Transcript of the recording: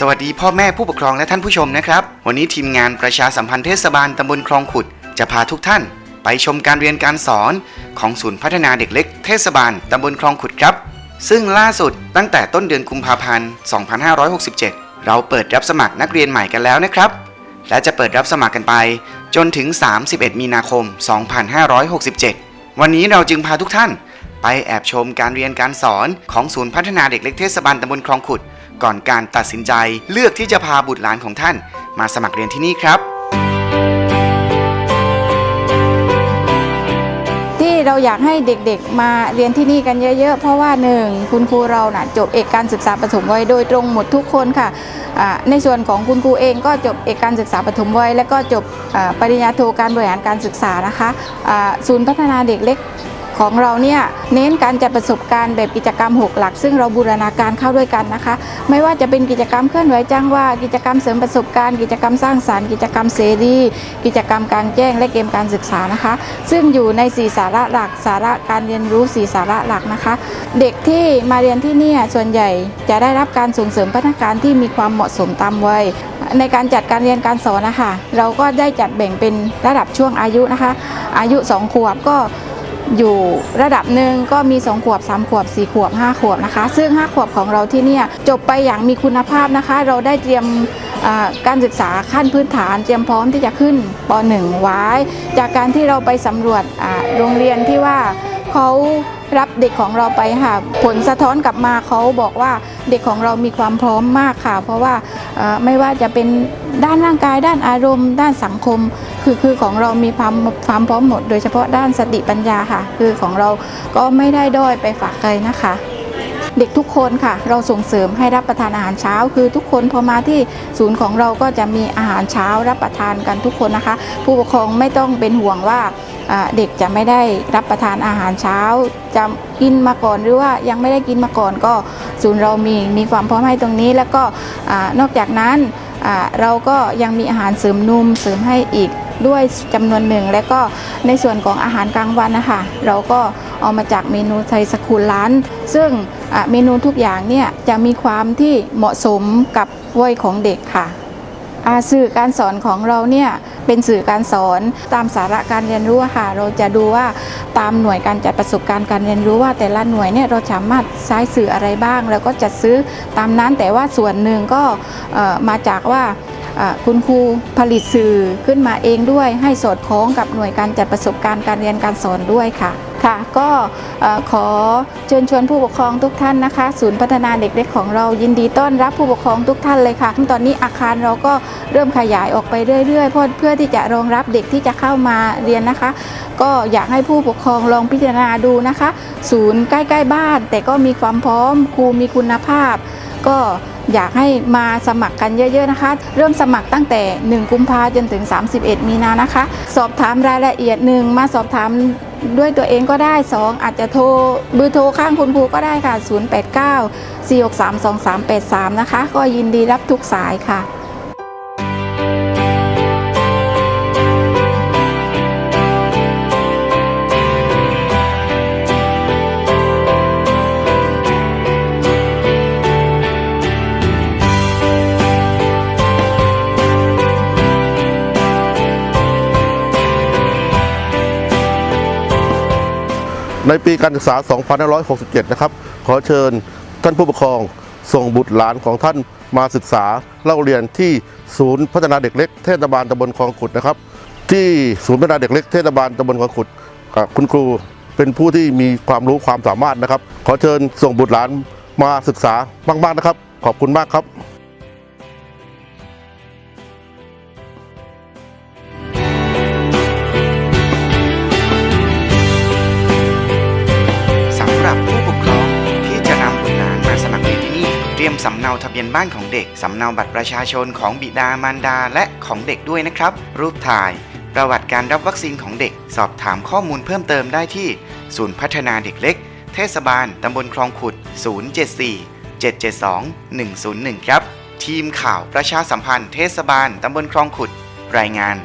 สวัสดีพ่อแม่ผู้ปกครองและท่านผู้ชมนะครับ วันนี้ทีมงานประชาสัมพันธ์เทศบาลตำบลคลองขุด จะพาทุกท่าน ไปชมการเรียนการสอนของศูนย์พัฒนาเด็กเล็กเทศบาลตำบลคลองขุดครับ ซึ่งล่าสุดตั้งแต่ต้นเดือนกุมภาพันธ์ 2567 เราเปิดรับสมัครนักเรียนใหม่กันแล้วนะครับ และจะเปิดรับสมัครกันไป จนถึง 31 มีนาคม 2567 วันนี้เราจึงพาทุกท่าน ไปแอบชมการเรียนการสอนของศูนย์พัฒนาเด็กเล็กเทศบาลตำบลคลองขุด ก่อนการตัดสินใจเลือกที่จะพาบุตรหลานของท่าน มาสมัครเรียนที่นี่ครับ ที่เราอยากให้เด็กๆ มาเรียนที่นี่กันเยอะ ๆ เพราะว่าหนึ่งคุณครูเราน่ะจบเอกการศึกษาปฐมวัยโดยตรงหมดทุกคนค่ะอ่าในส่วนของคุณครูเองก็จบเอกการศึกษาปฐมวัยและก็จบอ่าปริญญาโทการบริหารการศึกษานะคะอ่าศูนย์พัฒนาเด็กเล็ก ของเราเนี่ยเน้นการจัดประสบการณ์แบบกิจกรรม 6 หลัก ซึ่งเราบูรณาการเข้าด้วยกันนะคะ ไม่ว่าจะเป็นกิจกรรมเคลื่อนไหวจ้างว่ากิจกรรมเสริมประสบการณ์ กิจกรรมสร้างสรรค์กิจกรรมเสรีกิจกรรมกลารแจ้งและเกมการศึกษานะคะ ซึ่งอยู่ใน 4 สาระหลักสาระการเรียนรู้ 4 สาระหลักนะคะ เด็กที่มาเรียนที่นี่ส่วนใหญ่จะได้รับการส่งเสริมพัฒนาการที่มีความเหมาะสมตามวัยในการจัดการเรียนการสอนนะคะ เราก็ได้จัดแบ่งเป็นระดับช่วงอายุนะคะ อายุ 2 ขวบก็ อยู่ระดับหนึ่งก็มี 2 ขวบ 3 ขวบ 4 ขวบ 5 ขวบนะคะ ซึ่ง 5 ขวบของเราที่เนี่ยจบไปอย่างมีคุณภาพนะคะ เราได้เตรียมการศึกษาขั้นพื้นฐานเตรียมพร้อมที่จะขึ้นป .1 ไว้ จากการที่เราไปสำรวจโรงเรียนที่ว่าเขารับเด็กของเราไปค่ะ ผลสะท้อนกลับมาเขาบอกว่าเด็กของเรามีความพร้อมมากค่ะ เพราะว่าไม่ว่าจะเป็นด้านร่างกายด้านอารมณ์ ด้านสังคม คือคือของเรามีความความพร้อมหมด โดยเฉพาะด้านสติปัญญาค่ะ คือของเราก็ไม่ได้ด้อยไปฝากใครนะคะเด็กทุกคนค่ะ เราส่งเสริมให้รับประทานอาหารเช้า คือทุกคนพอมาที่ศูนย์ของเราก็จะมีอาหารเช้ารับประทานกันทุกคนนะคะ ผู้ปกครองไม่ต้องเป็นห่วงว่าเด็กจะไม่ได้รับประทานอาหารเช้า จะกินมาก่อนหรือว่ายังไม่ได้กินมาก่อนก็ศูนย์เรามีมีความพร้อมให้ตรงนี้ แล้วก็อนอกจากนั้นเราก็ยังมีอาหารเสริมนุ่มเสริมให้อีก ด้วยจำนวนหนึ่ง และก็ในส่วนของอาหารกลางวันนะคะเราก็เอามาจากเมนูไทยสกุลร้าน ซึ่งเมนูทุกอย่างเนี่ยจะมีความที่เหมาะสมกับวัยของเด็กค่ะอาสื่อการสอนของเราเนี่ยเป็นสื่อการสอนตามสาระการเรียนรู้ค่ะ เราจะดูว่าตามหน่วยการจัดประสบการณ์การเรียนรู้ว่า แต่ละหน่วยเนี่ยเราสามารถใช้สื่ออะไรบ้าง แล้วก็จัดซื้อตามนั้นแต่ว่าส่วนหนึ่งก็มาจากว่า คุณครูผลิตสื่อขึ้นมาเองด้วยให้สอดคล้องกับหน่วยการจัดประสบการณ์การเรียนการสอนด้วยค่ะค่ะก็ขอเชิญชวนผู้ปกครองทุกท่านนะคะ ศูนย์พัฒนาเด็กเล็กของเรายินดีต้อนรับผู้ปกครองทุกท่านเลยค่ะ ตอนนี้อาคารเราก็เริ่มขยายออกไปเรื่อยๆเพื่อเพื่อที่จะรองรับเด็กที่จะเข้ามาเรียนนะคะ ก็อยากให้ผู้ปกครองลองพิจารณาดูนะคะ ศูนย์ใกล้ ๆ บ้าน แต่ก็มีความพร้อมครูมีคุณภาพ ก็อยากให้มาสมัครกันเยอะ ๆนะคะ เริ่มสมัครตั้งแต่ 1 กุมภาจนถึง 31 มีนานะคะ สอบถามรายละเอียดหนึ่งมาสอบถามด้วยตัวเองก็ได้ 2 อาจจะโทรเบอร์โทรข้างคุณครูก็ได้ค่ะ 089 463 2383 นะคะ ก็ยินดีรับทุกสายค่ะ ในปีการศึกษา 2567 นะครับ ขอเชิญท่านผู้ปกครองส่งบุตรหลานของท่านมาศึกษาเล่าเรียนที่ศูนย์พัฒนาเด็กเล็กเทศบาลตำบลคลองขุดนะครับ ที่ศูนย์พัฒนาเด็กเล็กเทศบาลตำบลคลองขุดอะคุณครูเป็นผู้ที่มีความรู้ความสามารถนะครับ ขอเชิญส่งบุตรหลานมาศึกษามากๆนะครับ ขอบคุณมากครับ ทะเบียนบ้านของเด็ก สำเนาบัตรประชาชนของบิดามารดาและของเด็กด้วยนะครับ รูปถ่าย ประวัติการรับวัคซีนของเด็ก สอบถามข้อมูลเพิ่มเติมได้ที่ ศูนย์พัฒนาเด็กเล็ก เทศบาลตำบลคลองขุด 074 772 101 ครับ ทีมข่าวประชาสัมพันธ์เทศบาลตำบลคลองขุด รายงาน